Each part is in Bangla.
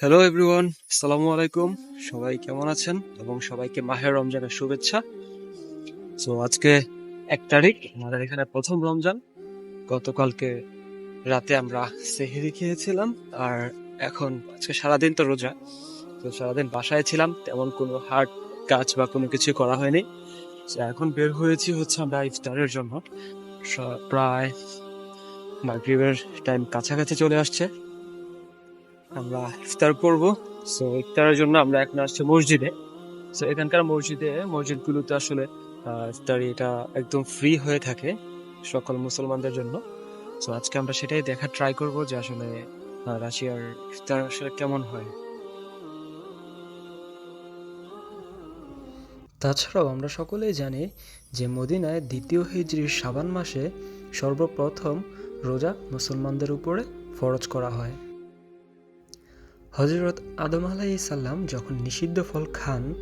হ্যালো এভরিওয়ান আসসালামু আলাইকুম সবাই কেমন আছেন? এবং সবাইকে মাহের রমজানের শুভেচ্ছা। তো আজকে এক তারিখ, আমাদের এখানে প্রথম রমজান। গতকালকে রাতে আমরা সেহেরি খেয়েছিলাম, আর এখন আজকে সারাদিন তো রোজা। তো সারাদিন বাসায় ছিলাম, তেমন কোনো হার্ট কাজ বা কোনো কিছু করা হয়নি। এখন বের হয়েছি হচ্ছে আমরা ইফতারের জন্য। প্রায় মাগরিবের টাইম কাছাকাছি চলে আসছে। আমরা ইফতার করব। সো ইফতারের জন্য আমরা এখন আসছি মসজিদে। সো এখানকার মসজিদে, মসজিদগুলোতে আসলে ইফতারি এটা একদম ফ্রি হয়ে থাকে সকল মুসলমানদের জন্য। সো আজকে আমরা সেটাই দেখা ট্রাই করব যে আসলে রাশিয়ার ইফতার আসলে কেমন হয়। তাছাড়াও আমরা সকলেই জানি যে মদিনায় দ্বিতীয় হিজরির সাবান মাসে সর্বপ্রথম রোজা মুসলমানদের উপরে ফরজ করা হয়। হজরত আদম সাল্লাম যখন নিষিদ্ধ ফল খান,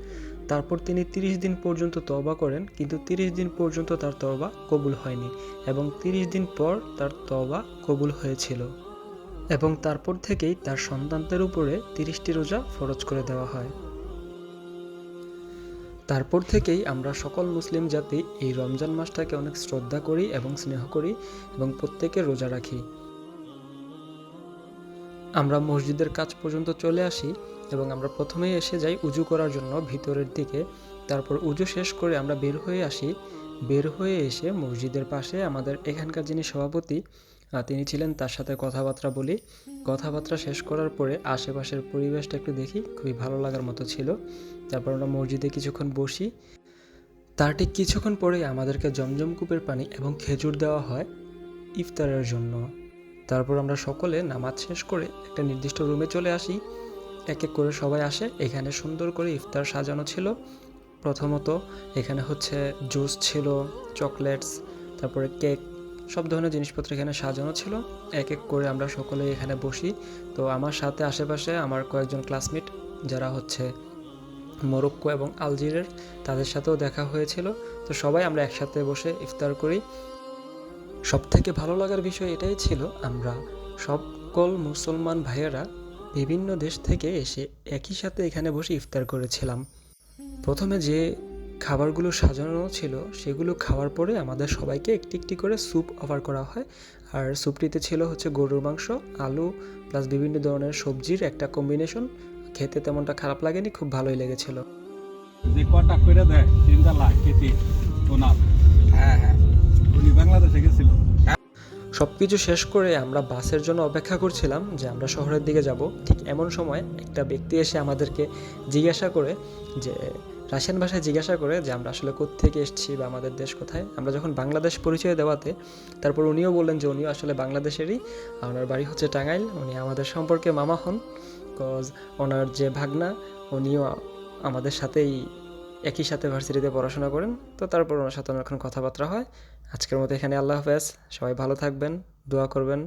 তারপর তিনি তিরিশ দিন পর্যন্ত তওবা করেন, কিন্তু তিরিশ দিন পর্যন্ত তার তওবা কবুল হয়নি এবং তিরিশ দিন পর তার তবা কবুল হয়েছিল এবং তারপর থেকেই তার সন্তানদের উপরে তিরিশটি রোজা ফরজ করে দেওয়া হয়। তারপর থেকেই আমরা সকল মুসলিম জাতি এই রমজান মাসটাকে অনেক শ্রদ্ধা করি এবং স্নেহ করি এবং প্রত্যেকে রোজা রাখি। আমরা মসজিদের কাজ পর্যন্ত চলে আসি এবং আমরা প্রথমেই এসে যাই উজু করার জন্য ভিতরের দিকে। তারপর উজু শেষ করে আমরা বের হয়ে আসি। বের হয়ে এসে মসজিদের পাশে আমাদের এখানকার যিনি সভাপতি তিনি ছিলেন, তার সাথে কথাবার্তা বলি। কথাবার্তা শেষ করার পরে আশেপাশের পরিবেশটা একটু দেখি, খুবই ভালো লাগার মতো ছিল। তারপর আমরা মসজিদে কিছুক্ষণ বসি। তার ঠিক কিছুক্ষণ পরেই আমাদেরকে জমজম কূপের পানি এবং খেজুর দেওয়া হয় ইফতারের জন্য। তারপর আমরা সকলে নামাজ শেষ করে একটা নির্দিষ্ট রুমে চলে আসি। এক এক করে সবাই আসে। এখানে সুন্দর করে ইফতার সাজানো ছিল। প্রথমত এখানে হচ্ছে জুস ছিল, চকলেটস, তারপরে কেক, সব ধরনের জিনিসপত্র এখানে সাজানো ছিল। এক এক করে আমরা সকলে এখানে বসি। তো আমার সাথে আশেপাশে আমার কয়েকজন ক্লাসমেট যারা হচ্ছে মরক্কো এবং আলজিরের, তাদের সাথেও দেখা হয়েছিল। তো সবাই আমরা একসাথে বসে ইফতার করি। সব থেকে ভালো লাগার বিষয় এটাই ছিল আমরা সকল মুসলমান ভাইয়েরা বিভিন্ন দেশ থেকে এসে একই সাথে এখানে বসে ইফতার করেছিলাম। প্রথমে যে খাবারগুলো সাজানো ছিল সেগুলো খাওয়ার পরে আমাদের সবাইকে একটি একটি করে স্যুপ অফার করা হয়। আর স্যুপটিতে ছিল হচ্ছে গরুর মাংস আলু প্লাস বিভিন্ন ধরনের সবজির একটা কম্বিনেশন খেতে তেমনটা খারাপ লাগেনি খুব ভালোই লেগেছিল। যে কটা করে দেয়? তিনটা লাখ কেজি হ্যাঁ হ্যাঁ। উনি বাংলাদেশে গেছিল। সব কিছু শেষ করে আমরা বাসের জন্য অপেক্ষা করছিলাম যে আমরা শহরের দিকে যাব। ঠিক এমন সময় একটা ব্যক্তি এসে আমাদেরকে জিজ্ঞাসা করে যে রাশিয়ান ভাষায় জিজ্ঞাসা করে যে, আমরা আসলে কোত্থেকে এসেছি বা আমাদের দেশ কোথায়? আমরা যখন বাংলাদেশ পরিচয় দেওয়াতে তারপর উনিও বললেন যে, উনিও আসলে বাংলাদেশেরই। ওনার বাড়ি হচ্ছে টাঙ্গাইল। উনি আমাদের সম্পর্কে মামা হন। কজ ওনার যে ভাগনা, উনিও আমাদের সাথেই একই সাথে ভার্সিটিতে পড়াশোনা করেন। তো তারপর ওনার সাথে অনেকক্ষণ কথাবার্তা হয়। আজকের মতো এখানে আল্লাহ হাফেজ। সবাই ভালো থাকবেন, দোয়া করবেন।